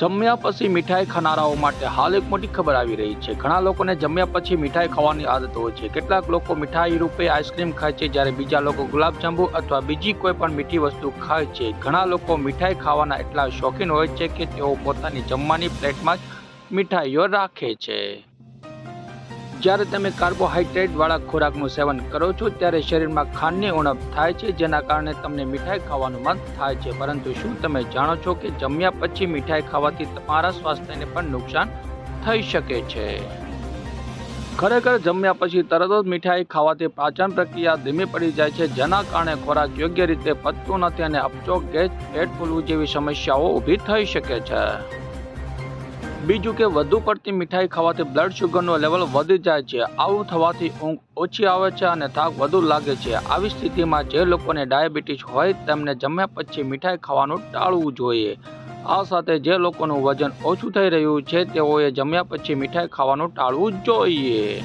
જમ્યા પછી મીઠાઈ ખાનારાઓ માટે હાલ એક મોટી ખબર આવી રહી છે. ઘણા લોકોને જમ્યા પછી મીઠાઈ ખાવાની આદત હોય છે. કેટલાક લોકો મીઠાઈ રૂપે આઈસ્ક્રીમ ખાય છે, જ્યારે બીજા લોકો ગુલાબજાંબુ અથવા બીજી કોઈ પણ મીઠી વસ્તુ ખાય છે. ઘણા લોકો મીઠાઈ ખાવાના એટલા શોખીન હોય છે કે તેઓ પોતાની જમવાની પ્લેટમાં જ મીઠાઈઓ રાખે છે. જ્યારે તમે કાર્બોહાઈડ્રેટવાળા ખોરાકનું સેવન કરો છો, ત્યારે શરીરમાં ખાંડની ઉણપ થાય છે, જેના કારણે તમને મીઠાઈ ખાવાનું મન થાય છે. પરંતુ શું તમે જાણો છો કે જમ્યા પછી મીઠાઈ ખાવાથી તમારા સ્વાસ્થ્યને પણ નુકસાન થઈ શકે છે? ખરેખર જમ્યા પછી તરત જ મીઠાઈ ખાવાથી પાચન પ્રક્રિયા ધીમી પડી જાય છે, જેના કારણે ખોરાક યોગ્ય રીતે પચતો નથી અને અપચો ગેસ, પેટ ફૂલવું જેવી સમસ્યાઓ ઊભી થઈ શકે છે. બીજું કે વધુ પડતી મીઠાઈ ખાવાથી બ્લડ શુગરનું લેવલ વધી જાય છે. આવું થવાથી ઊંઘ ઓછી આવે છે અને થાક વધુ લાગે છે. આવી સ્થિતિમાં જે લોકોને ડાયાબિટીસ હોય તેમને જમ્યા પછી મીઠાઈ ખાવાનું ટાળવું જોઈએ. આ સાથે જે લોકોનું વજન ઓછું થઈ રહ્યું છે તેઓએ જમ્યા પછી મીઠાઈ ખાવાનું ટાળવું જોઈએ.